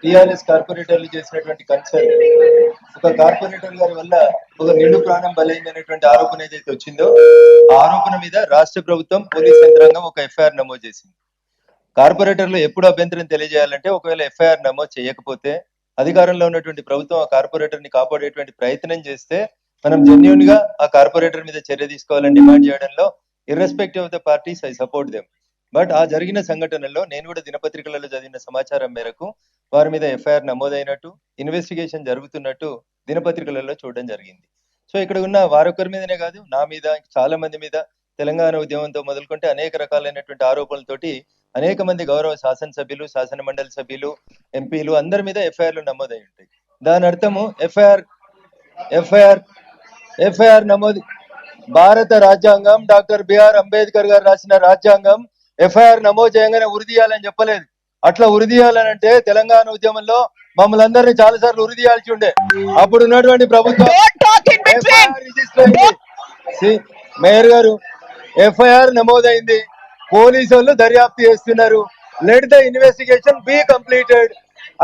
TRS కార్పొరేటర్లు చేసినటువంటి concern ఒక కార్పొరేటర్ గారి వల్ల ఒక నిండు ప్రాణం బలైందనేటువంటి ఆరోపణ ఏదైతే వచ్చిందో ఆ ఆరోపణ మీద రాష్ట్ర ప్రభుత్వం పోలీస్ యంత్రాంగం ఒక ఎఫ్ఐఆర్ నమోదు చేసింది. కార్పొరేటర్లు ఎప్పుడు అభ్యంతరం తెలియజేయాలంటే ఒకవేళ ఎఫ్ఐఆర్ నమోదు చేయకపోతే అధికారంలో ఉన్నటువంటి ప్రభుత్వం ఆ కార్పొరేటర్ని కాపాడేటువంటి ప్రయత్నం చేస్తే మనం జెన్యున్గా ఆ కార్పొరేటర్ మీద చర్య తీసుకోవాలని డిమాండ్ చేయడంలో irrespective of the parties I support them but ఆ జరిగిన సంఘటనలో నేను కూడా దినపత్రికలలో చదివిన సమాచారం మేరకు వారి మీద ఎఫ్ఐఆర్ నమోదైనట్టు ఇన్వెస్టిగేషన్ జరుగుతున్నట్టు దినపత్రికలలో చూడడం జరిగింది. సో ఇక్కడ ఉన్న వారొకరి మీదనే కాదు నా మీద చాలా మంది మీద తెలంగాణ ఉద్యమంతో మొదలుకుంటే అనేక రకాలైనటువంటి ఆరోపణలతోటి అనేక మంది గౌరవ శాసనసభ్యులు శాసన మండలి సభ్యులు ఎంపీలు అందరి మీద ఎఫ్ఐఆర్లు నమోదై ఉంటాయి. దాని అర్థము ఎఫ్ఐఆర్ ఎఫ్ఐఆర్ ఎఫ్ఐఆర్ నమోదు భారత రాజ్యాంగం డాక్టర్ బిఆర్ అంబేద్కర్ గారు రాసిన రాజ్యాంగం ఎఫ్ఐఆర్ నమోదు చేయగానే ఉరి తీయాలని చెప్పలేదు. అట్లా ఉరి తీయాలనంటే తెలంగాణ ఉద్యమంలో మమ్మల్ని అందరినీ చాలా సార్లు ఉరి తీయాల్సి ఉండే. అప్పుడు ఉన్నటువంటి ప్రభుత్వం మేయర్ గారు ఎఫ్ఐఆర్ నమోదైంది. పోలీసు వాళ్ళు దర్యాప్తు చేస్తున్నారు. Let the investigation be completed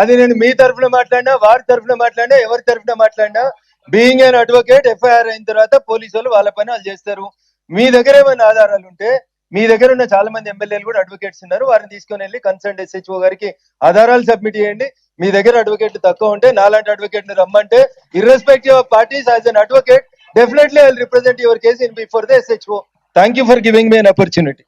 అది నేను మీ తరఫున మాట్లాడినా వారి తరఫున మాట్లాడినా ఎవరి తరఫున మాట్లాడినా బీయింగ్ అన్ అడ్వకేట్ ఎఫ్ఐఆర్ అయిన తర్వాత పోలీసు వాళ్ళు వాళ్ళ పని వాళ్ళు చేస్తారు. మీ దగ్గర ఏమైనా ఆధారాలు ఉంటే మీ దగ్గర ఉన్న చాలా మంది ఎమ్మెల్యేలు కూడా అడ్వకేట్స్ ఉన్నారు. వారిని తీసుకొని వెళ్ళి కన్సర్న్ ఎస్హెచ్ఓ గారికి ఆధారాలు సబ్మిట్ చేయండి. మీ దగ్గర అడ్వకేట్ తక్కువ ఉంటే నాలాంటి అడ్వకేట్ని రమ్మంటే irrespective of parties as an advocate definitely I represent your case in before the SHO thank you for giving me an opportunity